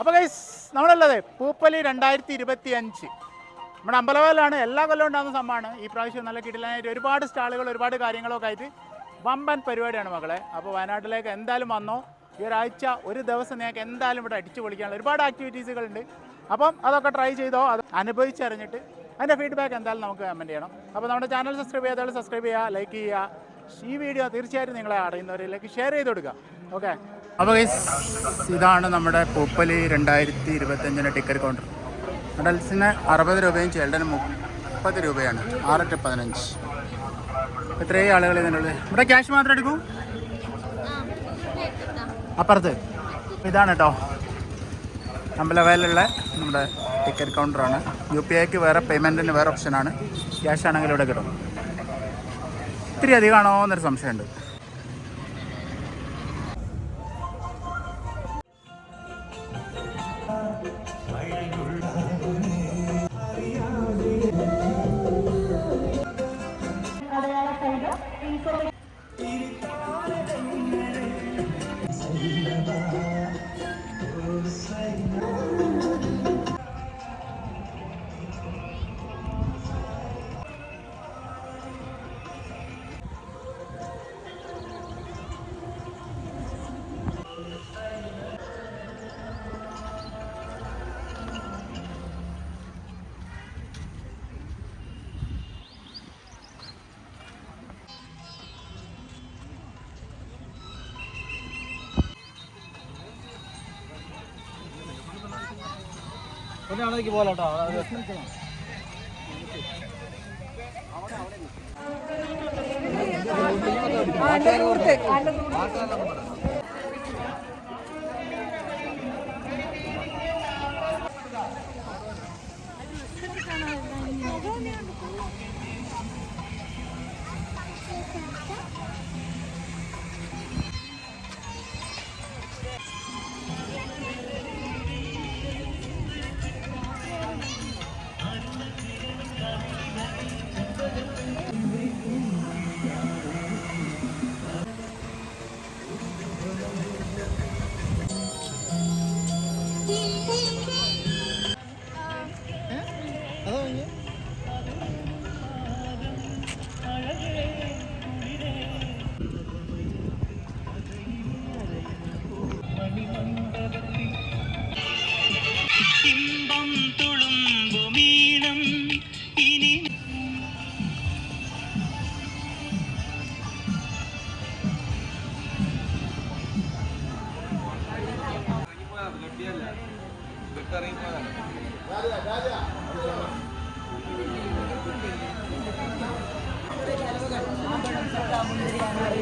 അപ്പോൾ ഗൈസ് നമ്മളുള്ളത് പൂപ്പലി രണ്ടായിരത്തി ഇരുപത്തി അഞ്ച് നമ്മുടെ അമ്പലവയലാണ് എല്ലാ കൊല്ലവും ഉണ്ടാകുന്ന സംഭവമാണ്. ഈ പ്രാവശ്യം നല്ല കിടിലായിട്ട് ഒരുപാട് സ്റ്റാളുകൾ ഒരുപാട് കാര്യങ്ങളൊക്കെ ആയിട്ട് വമ്പൻ പരിപാടിയാണ് മകളെ. അപ്പോൾ വയനാട്ടിലേക്ക് എന്തായാലും വന്നോ. ഈ ഒരാഴ്ച ഒരു ദിവസം നിങ്ങൾക്ക് എന്തായാലും ഇവിടെ അടിച്ചു പൊളിക്കാനുള്ള ഒരുപാട് ആക്ടിവിറ്റീസുകളുണ്ട് അപ്പം അതൊക്കെ ട്രൈ ചെയ്തോ അത് അനുഭവിച്ചറിഞ്ഞിട്ട് അതിന്റെ ഫീഡ്ബാക്ക് എന്തായാലും നമുക്ക് കമന്റ് ചെയ്യണം. അപ്പോൾ നമ്മുടെ ചാനൽ സബ്സ്ക്രൈബ് ചെയ്താൽ സബ്സ്ക്രൈബ് ചെയ്യുക ലൈക്ക് ചെയ്യുക. ഈ വീഡിയോ തീർച്ചയായിട്ടും നിങ്ങളെ അറിയുന്നവരിലേക്ക് ഷെയർ ചെയ്ത് കൊടുക്കുക. ഓക്കെ അപ്പോൾ ഇതാണ് നമ്മുടെ പൂപ്പലി രണ്ടായിരത്തി ഇരുപത്തഞ്ചിന്റെ ടിക്കറ്റ് കൗണ്ടർ അഡൽസിന് അറുപത് രൂപയും ചിൽഡ്രന് മുപ്പത് രൂപയാണ്. ആറ് ടു പതിനഞ്ച്. ഇത്രയും ആളുകൾ ഇതിനുള്ളത് ഇവിടെ ക്യാഷ് മാത്രം എടുക്കൂ? അപ്പുറത്ത്. ഇതാണ് കേട്ടോ അമ്പലവയലുള്ള നമ്മുടെ ടിക്കറ്റ് കൗണ്ടറാണ് യു പി ഐക്ക് വേറെ പേയ്മെന്റിന് വേറെ ഓപ്ഷനാണ് ക്യാഷ് ആണെങ്കിൽ ഇവിടെ കിട്ടും. ഇത്തിരി അധികമാണോ എന്നൊരു സംശയമുണ്ട്. ഇമ്പം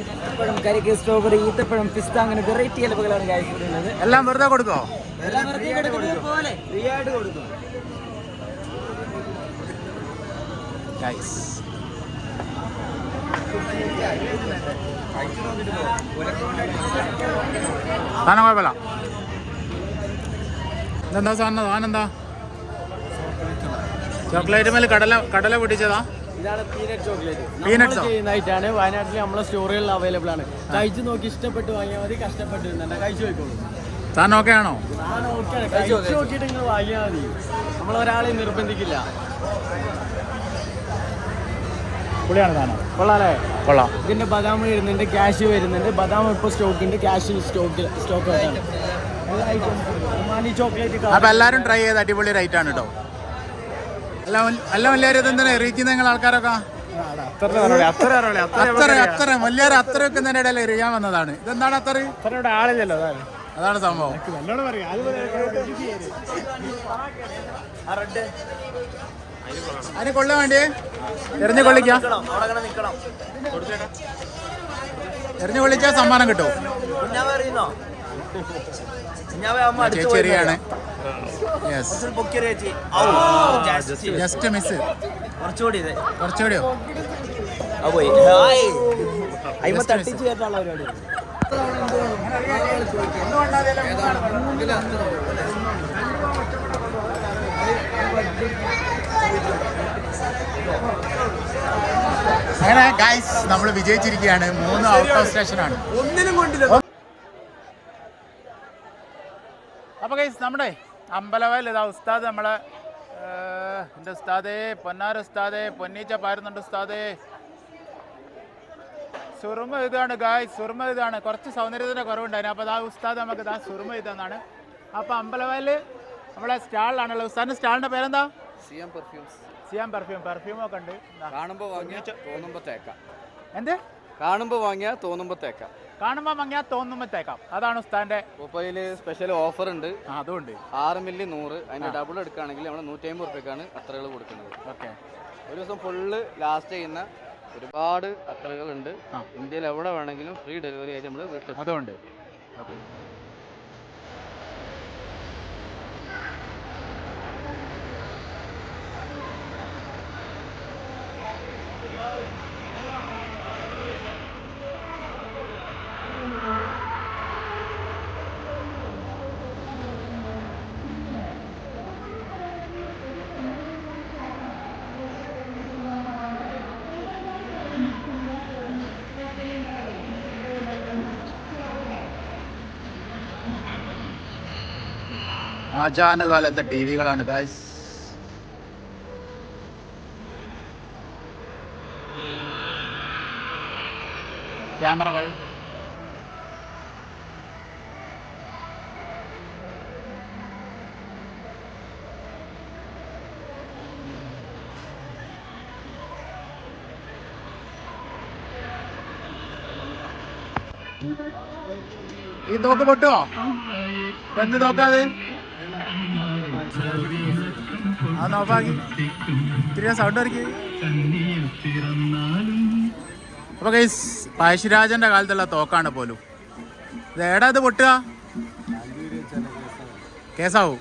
ഈത്തപ്പഴം കരിക്ക് സ്ട്രോബെറി ഈത്തപ്പഴം പിസ്ത അങ്ങനെ വെറൈറ്റി ഇലവുകളാണ് കഴിച്ചിട്ടുള്ളത് എല്ലാം വെറുതെ കൊടുക്കോ എല്ലാം വെറുതെ കൊടുക്കുന്നത് പോലെ. ഫ്രീ ആയിട്ട് കൊടുക്കും സാധനം കുഴപ്പമില്ല. ഇതെന്താ സാധനം? സാധനം ചോക്ലേറ്റ് മേലെ കടല കടല പൊട്ടിച്ചതാ? ഇതാണ് പീനട്ട് ചോക്ലേറ്റ്? ചെയ്യുന്നതായിട്ടാണ് വയനാട്ടിൽ നമ്മളെ സ്റ്റോറുകളിൽ അവൈലബിൾ ആണ്. കഴിച്ചു നോക്കി ഇഷ്ടപ്പെട്ട് വാങ്ങിയാൽ മതി കഷ്ടപ്പെട്ട് തന്നെ. കഴിച്ചു പോയിക്കോളൂ. സാധനം ഓക്കെ ആണോ? കഴിച്ചു നോക്കിയിട്ട് നിങ്ങൾ വാങ്ങിയാൽ മതി. നമ്മൾ ഒരാളെ നിർബന്ധിക്കില്ല. പുളിയാണ് സാധനം. കൊള്ളാലേ കൊള്ളാം. ഇതിന്റെ ബദാം വരുന്നുണ്ട് ക്യാഷ് വരുന്നുണ്ട്. ബദാം ഇപ്പോൾ സ്റ്റോക്ക് ഉണ്ട്. ക്യാഷ് സ്റ്റോക്ക് സ്റ്റോക്ക് അപ്പൊ എല്ലാരും ട്രൈ ചെയ്ത് അടിപൊളി റൈറ്റ് ആണ് കേട്ടോ അല്ല എല്ലാവരും ഇതെന്താണ് എറിയിക്കുന്ന നിങ്ങൾ ആൾക്കാരൊക്കെ? അത്ര അത്ര. അത്രയൊക്കെ വെക്കുന്നതിന്റെ ഇടയിൽ എറിയാൻ വന്നതാണ്. ഇതെന്താണ് അത്ര? അതാണ് സംഭവം. അതിന് കൊള്ള വേണ്ടി? എറിഞ്ഞു കൊള്ളിക്കാം. എറിഞ്ഞു കൊള്ളിച്ചാൽ സമ്മാനം കിട്ടും. യെസ് ജസ്റ്റ് മിസ് കുറച്ചുകൂടി കുറച്ചുകൂടിയോ. തട്ടിച്ച് പരിപാടി. അങ്ങനെ ഗൈസ് നമ്മൾ വിജയിച്ചിരിക്കുകയാണ്. മൂന്ന് ഔട്ട് ഓഫ് സ്റ്റേഷനാണ്. ഒന്നിനും കൊണ്ടില്ല. അപ്പോൾ കൈസ് നമ്മുടെ അമ്പലവയൽ ഇതാ ഉസ്താദ് നമ്മളെ എന്റെ ഉസ്താദേ പൊന്നാര ഉസ്താദേ പൊന്നീച്ച പാരുന്നുണ്ട് ഉസ്താദേ. സുറുമ ഇതാണ് ഗായ് സുറുമ ഇതാണ്. കുറച്ച് സൗന്ദര്യത്തിന്റെ കുറവുണ്ടായിരുന്നു. അപ്പോൾ അതാ ഉസ്താദ് നമുക്ക് ഇതാ സുറുമ ഇതെന്നാണ്. അപ്പോൾ അമ്പലവയൽ നമ്മളെ സ്റ്റാളിലാണല്ലോ. ഉസ്താദിന്റെ സ്റ്റാളിന്റെ പേരെന്താ? Siyam perfumes. Siyam perfume perfume ഒക്കെ ഉണ്ട്. കാണുമ്പോൾ വാങ്ങിയ തോന്നുമ്പോൾ തേക്കാം. എന്ത്? കാണുമ്പോൾ വാങ്ങിയ തോന്നുമ്പോൾ തേക്കാം. കാണുമ്പോൾ മങ്ങിയാൽ തോന്നുമ്പോഴത്തേക്കാം അതാണ് ഉസ്താന്റെ ഉപ്പയിൽ സ്പെഷ്യൽ ഓഫർ ഉണ്ട്. അതുകൊണ്ട് ആറ് മില്ലി നൂറ്. അതിന്റെ ഡബിൾ എടുക്കുകയാണെങ്കിൽ നമ്മൾ നൂറ്റി അമ്പത് റുപ്യക്കാണ് അത്രകൾ കൊടുക്കുന്നത്. ഓക്കെ. ഒരു ദിവസം ഫുള്ള് ലാസ്റ്റ് ചെയ്യുന്ന ഒരുപാട് അത്രകളുണ്ട്. ഉണ്ട് ഇന്ത്യയിൽ എവിടെ വേണമെങ്കിലും ഫ്രീ ഡെലിവറി ആയിട്ട് നമ്മൾ വീട്ടിൽ അതുകൊണ്ട് ആചാന കാലത്തെ ടി വികളാണ് ഗായ്സ് ക്യാമറകൾ. ഈ തോക്ക് പൊട്ടുവോ എന്ത് നോക്കാതെ സൗണ്ട് അപ്പൊ ഗൈസ് പഴശ്ശിരാജന്റെ കാലത്തുള്ള തോക്കാണ് പോലും. ഏടാ ഇത് പൊട്ടുക? കേസാവും.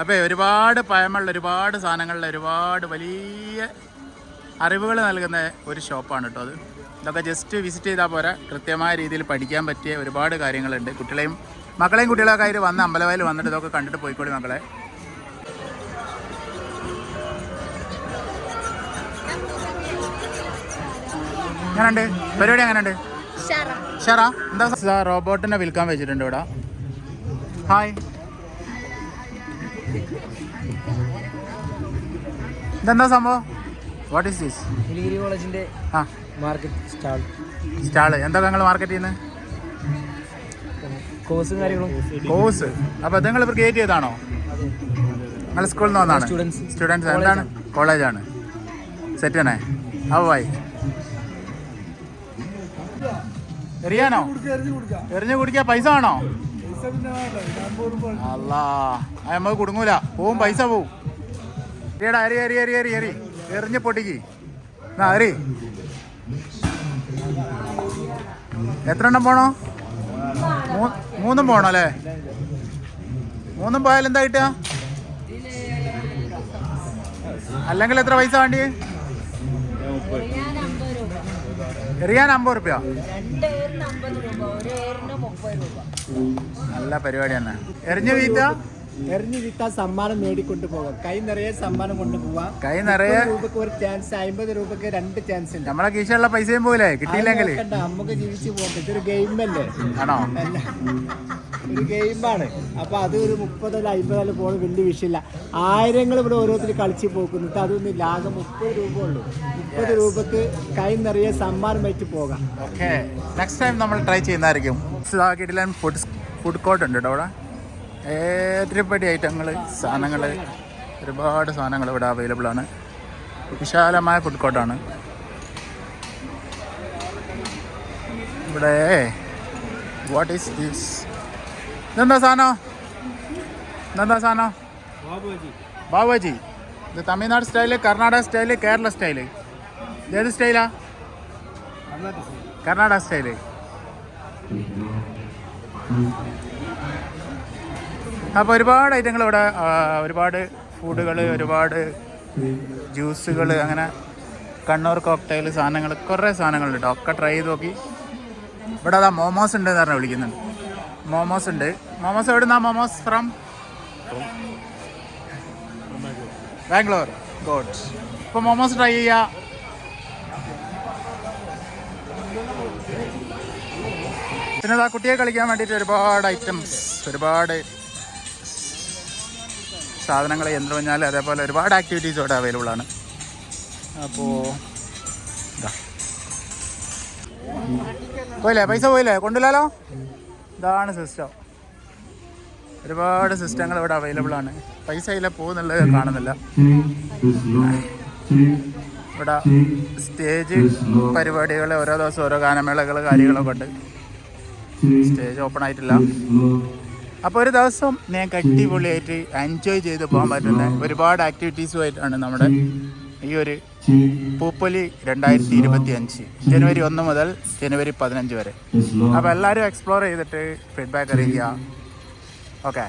അപ്പോൾ ഒരുപാട് പഴമുള്ള ഒരുപാട് സാധനങ്ങളിൽ ഒരുപാട് വലിയ അറിവുകൾ നൽകുന്ന ഒരു ഷോപ്പാണ് കേട്ടോ അത്. ഇതൊക്കെ ജസ്റ്റ് വിസിറ്റ് ചെയ്താൽ പോരാ. കൃത്യമായ രീതിയിൽ പഠിക്കാൻ പറ്റിയ ഒരുപാട് കാര്യങ്ങളുണ്ട്. കുട്ടികളെയും മക്കളെയും കുട്ടികളൊക്കെ ആയിട്ട് വന്ന് അമ്പലവയൽ വന്നിട്ട് ഇതൊക്കെ കണ്ടിട്ട് പോയിക്കോളി മക്കളെ. എങ്ങനെയുണ്ട്? പരിപാടി എങ്ങനെയുണ്ട്? ഷറാ. എന്താ റോബോട്ടിനെ വിൽക്കാൻ വെച്ചിട്ടുണ്ട് ഇവിടെ. ഹായ്. ഇതെന്താ സംഭവം? വാട്ട് ഈസ് ദിസ് നീലഗിരി കോളേജിന്റെ ആ. മാർക്കറ്റ് സ്റ്റാൾ സ്റ്റാൾ എന്താ നിങ്ങൾ മാർക്കറ്റ് ചെയ്യുന്നത് കോഴ്സും കാര്യങ്ങളും. കോഴ്സ് അപ്പോൾ ഇത് നിങ്ങൾ ക്രിയേറ്റ് ചെയ്താണോ നിങ്ങൾ സ്കൂളിൽ നിന്ന് വന്നാണ് Students. സ്റ്റുഡൻസ് എന്താണ്? കോളേജാണ് സെറ്റ് ആണേ. ഹൗ ആ എറിയാനോ? എറിഞ്ഞു കുടിക്കാ പൈസ ആണോ അല്ലാ നമുക്ക് കുടുങ്ങൂല. പോവും പൈസ പോവും. എറിയടാ അരി അരി അരി അരി എറി. എറിഞ്ഞ് പൊട്ടിക്ക്. എന്നാ എറി. എത്ര എണ്ണം പോണോ മൂന്നും പോണോ അല്ലേ? മൂന്നും പോയാൽ എന്താ കിട്ടുക? അല്ലെങ്കിൽ എത്ര പൈസ വേണ്ടി എറിയാൻ അമ്പത് റുപ്യ? നല്ല പരിപാടി തന്നെ. എറിഞ്ഞു വീത്ത എറിഞ്ഞു വീത്താ സമ്മാനം നേടിക്കൊണ്ട് പോകാം കൈ നിറയെ സമ്മാനം കൊണ്ടുപോവാം കൈ നിറയെ രൂപക്ക് ഒരു ചാൻസ് അമ്പത് രൂപക്ക് രണ്ട് ചാൻസ് ഉണ്ട്. നമ്മളെ കീശയുള്ള പൈസയും പോലെ കിട്ടിയില്ലെങ്കിൽ. നമുക്ക് ജീവിച്ചു പോകട്ടെ ഇതൊരു ഗെയിമല്ലേ ആണോ? അല്ല. ഒരു ഗെയിമാണ് അപ്പൊ അത് ഒരു മുപ്പതല്ല അമ്പതല്ല പോണ വലിയ വിഷയമില്ല ആയിരങ്ങൾ ഇവിടെ ഓരോരുത്തർ കളിച്ച് പോക്കുന്നിട്ട് അതൊന്നും ആകെ മുപ്പത് രൂപ ഉള്ളൂ. മുപ്പത് രൂപക്ക് കൈ നിറയെ സമ്മാനം സമ്മാനമായിട്ട് പോകാം. ഓക്കെ നെക്സ്റ്റ് ടൈം നമ്മൾ ട്രൈ ചെയ്യുന്നതായിരിക്കും. ഫുഡ് ഫുഡ് കോർട്ട് ഉണ്ട് കേട്ടോ അവിടെ. ഏതിരിപ്പടി ഐറ്റങ്ങൾ സാധനങ്ങൾ ഒരുപാട് സാധനങ്ങൾ ഇവിടെ അവൈലബിൾ ആണ്. വിശാലമായ ഫുഡ് കോർട്ടാണ് ഇവിടെ വാട്ട് ഈസ് ദിസ് ഇതെന്താ സാധനം? ഇതെന്താ സാധനം? ബാബുജി. ഇത് Tamil Nadu style Karnataka style Kerala style. ഇതേത് സ്റ്റൈലാ? കർണാടക സ്റ്റൈൽ. അപ്പോൾ ഒരുപാട് ഐറ്റങ്ങൾ ഇവിടെ ഒരുപാട് ഫുഡുകൾ ഒരുപാട് ജ്യൂസുകൾ അങ്ങനെ കണ്ണൂർ കോക്ടൈൽ സാധനങ്ങൾ കുറേ സാധനങ്ങളുണ്ട്. ഒക്കെ ട്രൈ ചെയ്ത് നോക്കി. ഇവിടെ അതാ മോമോസ് ഉണ്ട് എന്ന് പറഞ്ഞാൽ വിളിക്കുന്നുണ്ട്. മോമോസ് ഉണ്ട്. മോമോസ് എവിടുന്നാ മോമോസ്? ഫ്രം ബാംഗ്ലൂർ. ഗോഡ് ഇപ്പോൾ മോമോസ് ട്രൈ ചെയ്യുക പിന്നെ ആ കുട്ടിയെ കളിക്കാൻ വേണ്ടിയിട്ട് ഒരുപാട് ഐറ്റംസ് ഒരുപാട് സാധനങ്ങൾ യന്ത്രമഞ്ഞാൽ അതേപോലെ ഒരുപാട് ആക്ടിവിറ്റീസ് ഇവിടെ അവൈലബിൾ ആണ്. അപ്പോ പോയില്ലേ? പൈസ പോയില്ലേ? കൊണ്ടുവല്ലോ ഇതാണ് സിസ്റ്റം ഒരുപാട് സിസ്റ്റങ്ങൾ ഇവിടെ അവൈലബിൾ ആണ്. പൈസ ഇല്ല പോകുന്നുള്ളത് കാണുന്നില്ല. ഇവിടെ സ്റ്റേജ് പരിപാടികൾ ഓരോ ദിവസം ഓരോ ഗാനമേളകൾ കാര്യങ്ങളൊക്കെ ഉണ്ട്. സ്റ്റേജ് ഓപ്പൺ ആയിട്ടില്ല. അപ്പോൾ ഒരു ദിവസം ഞാൻ കട്ടിപൊളിയായിട്ട് എൻജോയ് ചെയ്ത് പോകാൻ പറ്റുന്ന ഒരുപാട് ആക്ടിവിറ്റീസുമായിട്ടാണ് നമ്മുടെ ഈ ഒരു പൂപ്പൊലി രണ്ടായിരത്തി ഇരുപത്തി അഞ്ച് ജനുവരി ഒന്ന് മുതൽ ജനുവരി പതിനഞ്ച് വരെ. അപ്പോൾ എല്ലാവരും എക്സ്പ്ലോർ ചെയ്തിട്ട് ഫീഡ്ബാക്ക് അറിയിക്കുക. ഓക്കെ